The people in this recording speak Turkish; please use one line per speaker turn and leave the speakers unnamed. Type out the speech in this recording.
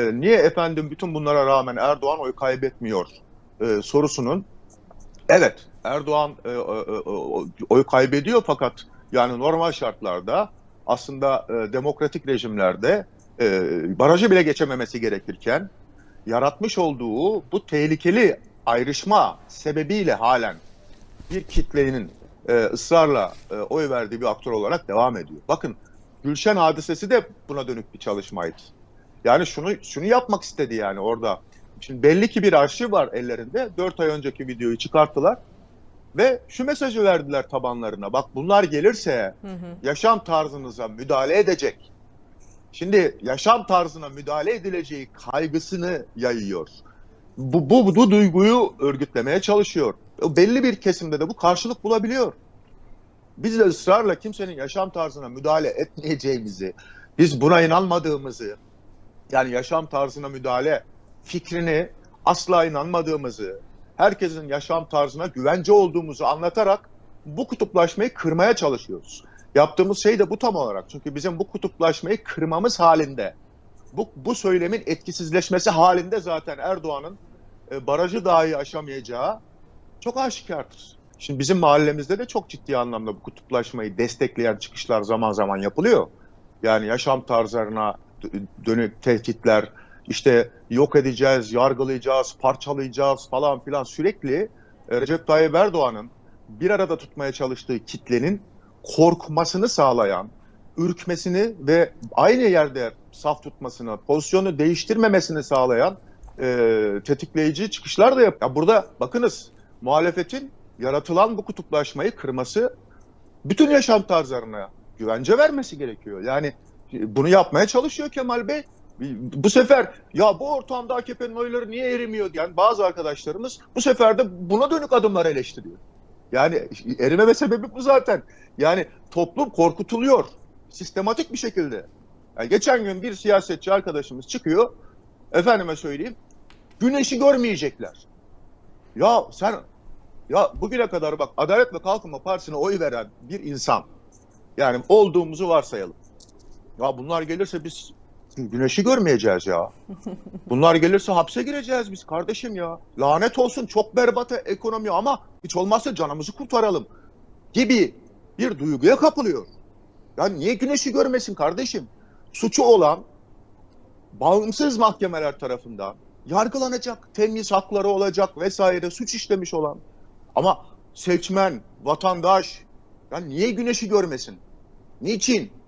e, niye efendim bütün bunlara rağmen Erdoğan oy kaybetmiyor e, sorusunun evet Erdoğan e, e, e, oy kaybediyor fakat yani normal şartlarda aslında e, demokratik rejimlerde e, barajı bile geçememesi gerekirken yaratmış olduğu bu tehlikeli ayrışma sebebiyle halen bir kitlenin e, ısrarla e, oy verdiği bir aktör olarak devam ediyor. Bakın Gülşen hadisesi de buna dönük bir çalışmaydı. Yani şunu şunu yapmak istedi yani orada. Şimdi belli ki bir arşiv var ellerinde. 4 ay önceki videoyu çıkarttılar ve şu mesajı verdiler tabanlarına. Bak bunlar gelirse
Hı hı.
yaşam tarzınıza müdahale edecek. Şimdi yaşam tarzına müdahale edileceği kaygısını yayıyor. Bu, bu, bu duyguyu örgütlemeye çalışıyor. O belli bir kesimde de bu karşılık bulabiliyor. Biz de ısrarla kimsenin yaşam tarzına müdahale etmeyeceğimizi, biz buna inanmadığımızı, yani yaşam tarzına müdahale fikrini asla inanmadığımızı, herkesin yaşam tarzına güvence olduğumuzu anlatarak bu kutuplaşmayı kırmaya çalışıyoruz. Yaptığımız şey de bu tam olarak. Çünkü bizim bu kutuplaşmayı kırmamız halinde, bu, bu söylemin etkisizleşmesi halinde zaten Erdoğan'ın e, barajı dahi aşamayacağı çok aşikardır. Şimdi bizim mahallemizde de çok ciddi anlamda bu kutuplaşmayı destekleyen çıkışlar zaman zaman yapılıyor. Yani yaşam tarzlarına dönük tehditler, işte yok edeceğiz, yargılayacağız, parçalayacağız falan filan sürekli e, Recep Tayyip Erdoğan'ın bir arada tutmaya çalıştığı kitlenin korkmasını sağlayan, ürkmesini ve aynı yerde saf tutmasını, pozisyonu değiştirmemesini sağlayan e, tetikleyici çıkışlar da yap. Ya burada bakınız muhalefetin yaratılan bu kutuplaşmayı kırması bütün yaşam tarzlarına güvence vermesi gerekiyor. Yani bunu yapmaya çalışıyor Kemal Bey. Bu sefer ya bu ortamda AKP'nin oyları niye erimiyor diyen bazı arkadaşlarımız bu sefer de buna dönük adımlar eleştiriyor. Yani erimeme sebebi bu zaten. Yani toplum korkutuluyor sistematik bir şekilde. Yani geçen gün bir siyasetçi arkadaşımız çıkıyor. Efendime söyleyeyim. Güneşi görmeyecekler. Ya sen ya bugüne kadar bak Adalet ve Kalkınma Partisi'ne oy veren bir insan yani olduğumuzu varsayalım. Ya bunlar gelirse biz güneşi görmeyeceğiz ya. Bunlar gelirse hapse gireceğiz biz kardeşim ya. Lanet olsun çok berbat ekonomi ama hiç olmazsa canımızı kurtaralım gibi bir duyguya kapılıyor. Ya niye güneşi görmesin kardeşim? Suçu olan bağımsız mahkemeler tarafından yargılanacak, temiz hakları olacak vesaire suç işlemiş olan. Ama seçmen, vatandaş ya niye güneşi görmesin? Niçin?